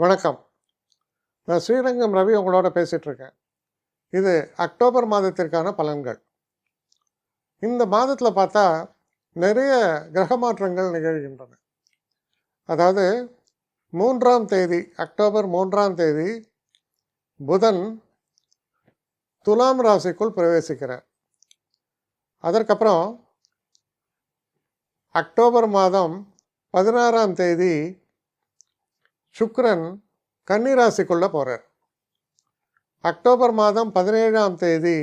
வணக்கம். நான் ஸ்ரீரங்கம் ரவி உங்களோட பேசிகிட்ருக்கேன் இது அக்டோபர் மாதத்திற்கான பலன்கள். இந்த மாதத்தில் பார்த்தா நிறைய கிரக மாற்றங்கள் நிகழ்கின்றன. அதாவது மூன்றாம் தேதி அக்டோபர் மூன்றாம் தேதி புதன் துலாம் ராசிக்குள் பிரவேசிக்கிறார். அதற்கப்புறம் அக்டோபர் மாதம் பதினாறாம் தேதி சுக்ரன் கன்னிராசிக்குள்ளே போகிறார் அக்டோபர் மாதம் பதினேழாம் தேதி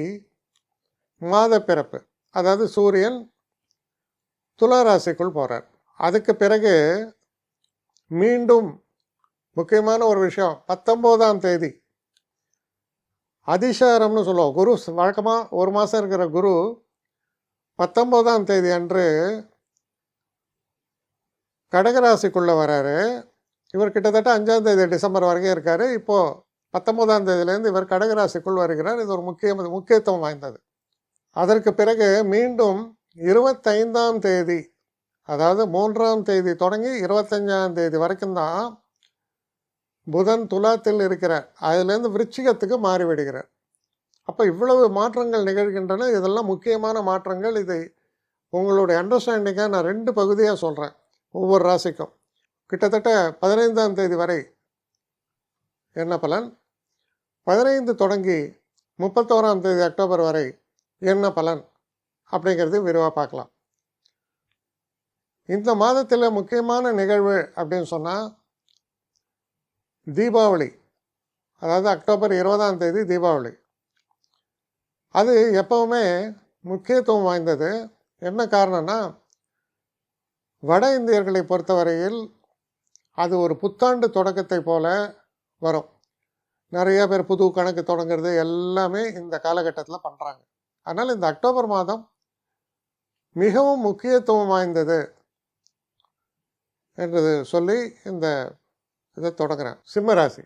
மாத பிறப்பு. அதாவது சூரியன் துலா ராசிக்குள் போகிறார் அதுக்கு பிறகு மீண்டும் முக்கியமான ஒரு விஷயம் பத்தொம்போதாம் தேதி அதிசாரம்னு சொல்லுவோம். குரு வழக்கமாக ஒரு மாதம் இருக்கிற குரு பத்தொம்போதாம் தேதி அன்று கடகராசிக்குள்ளே வராரு. இவர் கிட்டத்தட்ட அஞ்சாம் தேதி டிசம்பர் வரைக்கும் இருக்கார். இப்போது பத்தொம்போதாம் தேதியிலேருந்து இவர் கடகராசிக்குள் வருகிறார். இது ஒரு முக்கிய முக்கியத்துவம் வாய்ந்தது. அதற்கு பிறகு மீண்டும் இருபத்தைந்தாம் தேதி அதாவது மூன்றாம் தேதி தொடங்கி இருபத்தஞ்சாம் தேதி வரைக்கும் தான் புதன் துலாத்தில் இருக்கிறார். அதுலேருந்து விருச்சிகத்துக்கு மாறிவிடுகிறார். அப்போ இவ்வளவு மாற்றங்கள் நிகழ்கின்றன. இதெல்லாம் முக்கியமான மாற்றங்கள். இதை உங்களுடைய அண்டர்ஸ்டாண்டிங்காக நான் ரெண்டு பகுதியாக சொல்கிறேன் ஒவ்வொரு ராசிக்கும். கிட்டத்தட்ட பதினைந்தாம் தேதி வரை என்ன பலன்? பதினைந்து தொடங்கி முப்பத்தோராம் தேதி அக்டோபர் வரை என்ன பலன்? அப்படிங்கிறது விரிவாக பார்க்கலாம். இந்த மாதத்தில் முக்கியமான நிகழ்வு அப்படின்னு சொன்னால் தீபாவளி. அதாவது அக்டோபர் இருபதாம் தேதி தீபாவளி. அது எப்போவுமே முக்கியத்துவம் வாய்ந்தது. என்ன காரணம்னா வட இந்தியர்களை பொறுத்தவரையில் அது ஒரு புத்தாண்டு தொடக்கத்தை போல் வரும். நிறைய பேர் புது கணக்கு தொடங்குறது எல்லாமே இந்த காலகட்டத்தில் பண்ணுறாங்க அதனால் இந்த அக்டோபர் மாதம் மிகவும் முக்கியத்துவம் வாய்ந்தது என்றது சொல்லி இந்த இதை தொடங்குறேன். சிம்மராசி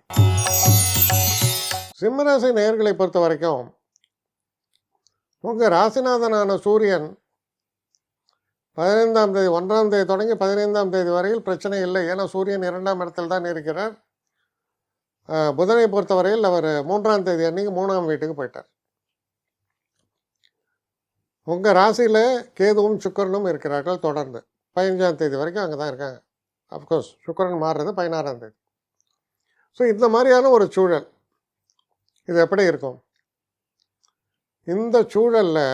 சிம்மராசி நேர்களை பொறுத்த வரைக்கும் உங்கள் ராசிநாதனான சூரியன் பதினைந்தாம் தேதி ஒன்றாம் தேதி தொடங்கி பதினைந்தாம் தேதி வரையில் பிரச்சனை இல்லை. ஏன்னா சூரியன் இரண்டாம் இடத்தில் தான் இருக்கிறார். புதனை பொறுத்தவரையில் அவர் மூன்றாம் தேதி அன்னைக்கு மூணாம் வீட்டுக்கு போயிட்டார். உங்கள் ராசியில் கேதுவும் சுக்கரனும் இருக்கிறார்கள் தொடர்ந்து. பதினஞ்சாம் தேதி வரைக்கும் அங்கே தான் இருக்காங்க அஃப்கோர்ஸ் சுக்கிரன் மாறுறது பதினாறாம் தேதி. ஸோ இந்த மாதிரியான ஒரு சூழல் இது எப்படி இருக்கும்? இந்த சூழலில்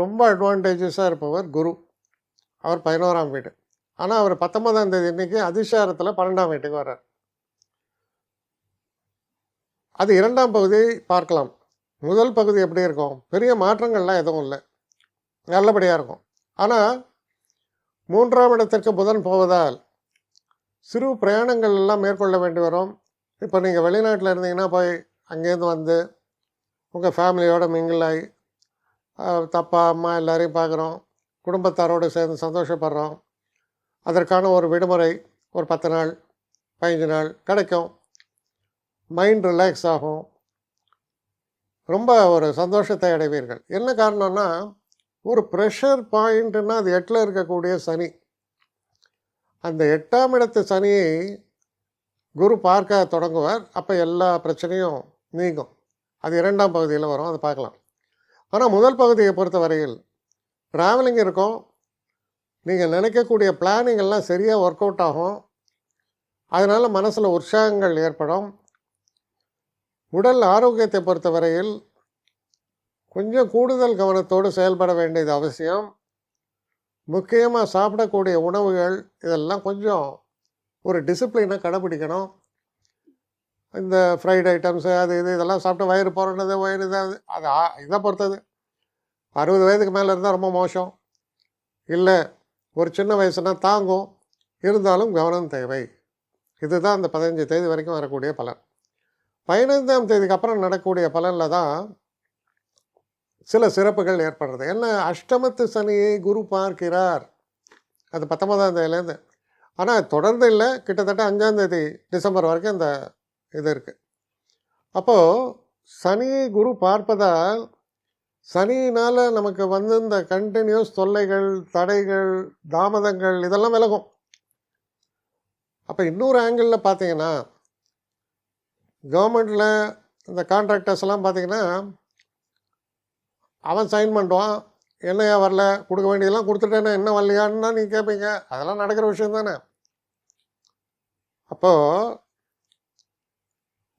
ரொம்ப அட்வான்டேஜஸாக இருப்பவர் குரு. அவர் பதினோராம் வீடு. ஆனால் அவர் பத்தொன்பதாம் தேதி இன்றைக்கி அதிசாரத்தில் பன்னெண்டாம் வீட்டுக்கு வர்றார். அது இரண்டாம் பகுதியை பார்க்கலாம். முதல் பகுதி எப்படி இருக்கும்? பெரிய மாற்றங்கள்லாம் எதுவும் இல்லை. நல்லபடியாக இருக்கும். ஆனால் மூன்றாம் இடத்திற்கு புதன் போவதால் சிறு பிரயாணங்கள் எல்லாம் மேற்கொள்ள வேண்டி வரும். இப்போ நீங்கள் வெளிநாட்டில் இருந்தீங்கன்னா போய் அங்கேருந்து வந்து உங்கள் ஃபேமிலியோட மிங்கிள் ஆகி தப்பா அம்மா எல்லாரையும் பார்க்குறோம் குடும்பத்தாரோடு சேர்ந்து சந்தோஷப்படுறோம். அதற்கான ஒரு விடுமுறை ஒரு பத்து நாள் பதினஞ்சு நாள் கிடைக்கும். மைண்ட் ரிலாக்ஸ் ஆகும். ரொம்ப ஒரு சந்தோஷத்தை அடைவீர்கள். என்ன காரணம்னா ஒரு ப்ரெஷர் பாயிண்ட்னா அது எட்டில் இருக்கக்கூடிய சனி. அந்த எட்டாம் இடத்து சனியை குரு பார்க்க தொடங்குவார். அப்போ எல்லா பிரச்சனையும் நீங்கும். அது இரண்டாம் பகுதியில் வரும். அதை பார்க்கலாம். ஆனால் முதல் பகுதியை பொறுத்த வரையில் ட்ராவலிங் இருக்கும். நீங்கள் நினைக்கக்கூடிய பிளானிங் எல்லாம் சரியாக ஒர்க் அவுட் ஆகும். அதனால் மனசில் உற்சாகங்கள் ஏற்படும். உடல் ஆரோக்கியத்தை பொறுத்த வரையில் கொஞ்சம் கூடுதல் கவனத்தோடு செயல்பட வேண்டியது அவசியம். முக்கியமாக சாப்பிடக்கூடிய உணவுகள் இதெல்லாம் கொஞ்சம் ஒரு டிசிப்ளினை கடைப்பிடிக்கணும் இந்த ஃப்ரைட் ஐட்டம்ஸு அது இது இதெல்லாம் சாப்பிட்டு வயிறு புரண்டது வயிறு இதாக அது இதை பொறுத்தது. அறுபது வயதுக்கு மேலே இருந்தால் ரொம்ப மோசம். இல்லை ஒரு சின்ன வயசுனா தாங்கும். இருந்தாலும் கவனம் தேவை. இதுதான் அந்த பதினஞ்சு தேதி வரைக்கும் வரக்கூடிய பலன். பதினைந்தாம் தேதிக்கு அப்புறம் நடக்கக்கூடிய பலனில் தான் சில சிறப்புகள் ஏற்படுறது. என்ன அஷ்டமத்து சனியை குரு பார்க்கிறார். அது பத்தொன்பதாம் தேதியிலேருந்து. ஆனால் தொடர்ந்து இல்லை. கிட்டத்தட்ட அஞ்சாம் தேதி டிசம்பர் வரைக்கும் இந்த இது இருக்குது அப்போது சனியை குரு பார்ப்பதால் சனியினால் நமக்கு வந்து இந்த கண்டினியூஸ் தொல்லைகள் தடைகள் தாமதங்கள் இதெல்லாம் விலகும். அப்போ இன்னொரு ஆங்கிளில் பார்த்தீங்கன்னா கவர்மெண்ட்டில் இந்த கான்ட்ராக்டர்ஸ் எல்லாம் பார்த்தீங்கன்னா அவன் சைன் பண்ணுவான் என்னையா வரல கொடுக்க வேண்டியதெல்லாம் கொடுத்துட்டேன்னா என்ன வரலையான்னு நீங்கள் கேட்பீங்க அதெல்லாம் நடக்கிற விஷயம் தானே. அப்போது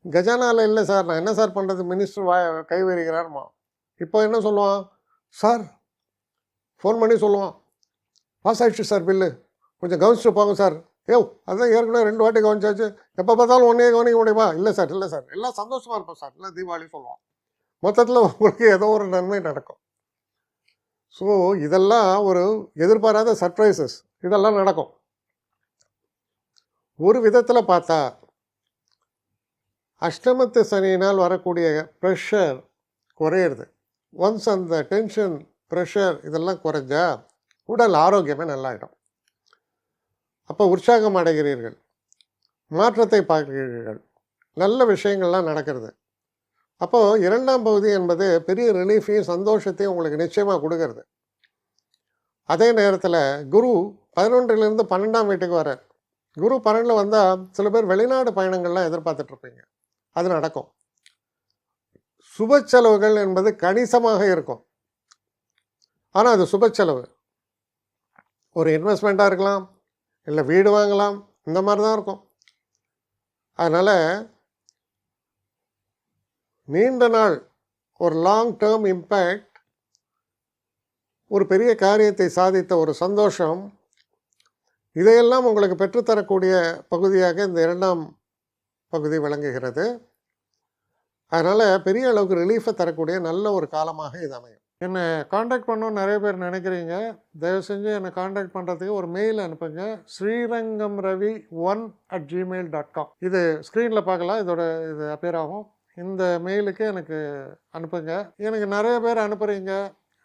கஜானாவில் இல்லை சார். நான் என்ன சார் பண்ணுறது மினிஸ்டர் வாய கை வருகிறாருமா இப்போ என்ன சொல்லுவான்? சார் ஃபோன் பண்ணி சொல்லுவான். பாஸ் ஆகிடுச்சு சார் பில்லு கொஞ்சம் கவனிச்சுட்டு போங்க சார். ஏ அதான் ஏற்கனவே ரெண்டு வாட்டி கவனிச்சாச்சு. எப்போ பார்த்தாலும் ஒன்றே கவனிக்க முடியுமா? இல்லை சார் இல்லை சார். எல்லாம் சந்தோஷமாக இருப்போம் சார். இல்லை தீபாவளி சொல்லுவான் மொத்தத்தில் உங்களுக்கு ஏதோ ஒரு நன்மை நடக்கும். ஸோ இதெல்லாம் ஒரு எதிர்பாராத சர்ப்ரைசஸ் இதெல்லாம் நடக்கும். ஒரு விதத்தில் பார்த்தா அஷ்டமத்து சனியினால் வரக்கூடிய ப்ரெஷர் குறையிறது. ஒன்ஸ் அந்த டென்ஷன் ப்ரெஷர் இதெல்லாம் குறைஞ்சா உடல் ஆரோக்கியமே நல்லாயிடும். அப்போ உற்சாகம் அடைகிறீர்கள். மாற்றத்தை பார்க்கிறீர்கள். நல்ல விஷயங்கள்லாம் நடக்கிறது. அப்போது இரண்டாம் பகுதி என்பது பெரிய ரிலீஃபையும் சந்தோஷத்தையும் உங்களுக்கு நிச்சயமாக கொடுக்கறது. அதே நேரத்தில் குரு பதினொன்றிலிருந்து பன்னெண்டாம் வீட்டுக்கு வரார் குரு பன்னெண்டில் வந்தால் சில பேர் வெளிநாடு பயணங்கள்லாம் எதிர்பார்த்துட்ருப்பீங்க அது நடக்கும். சுப செலவுகள் என்பது கணிசமாக இருக்கும். ஆனால் அது சுப செலவு ஒரு இன்வெஸ்ட்மெண்ட்டாக இருக்கலாம் இல்லை வீடு வாங்கலாம் இந்த மாதிரி தான் இருக்கும். அதனால் நீண்ட நாள் ஒரு லாங் டேர்ம் இம்பேக்ட் ஒரு பெரிய காரியத்தை சாதித்த ஒரு சந்தோஷம் இதையெல்லாம் உங்களுக்கு பெற்றுத்தரக்கூடிய பகுதியாக இந்த இரண்டாம் பகுதி விளங்குகிறது. அதனால் பெரிய அளவுக்கு ரிலீஃபை தரக்கூடிய நல்ல ஒரு காலமாக இது அமையும். என்னை காண்டாக்ட் பண்ணணும்னு நிறைய பேர் நினைக்கிறீங்க. தயவு செஞ்சு என்னை காண்டாக்ட் பண்ணுறதுக்கு ஒரு மெயில் அனுப்புங்க. Srirangam Ravi one at Gmail dot com இது ஸ்க்ரீனில் பார்க்கலாம். இதோட இது அப்பேர் ஆகும். இந்த மெயிலுக்கு எனக்கு அனுப்புங்க. எனக்கு நிறைய பேர் அனுப்புகிறீங்க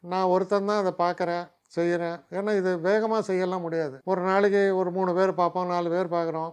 நான் ஒருத்தன் தான் அதை பார்க்குறேன் செய்கிறேன் ஏன்னா இது வேகமாக செய்யலாம் முடியாது. ஒரு நாளைக்கு ஒரு மூணு பேர் பார்ப்போம் நாலு பேர் பார்க்குறோம்.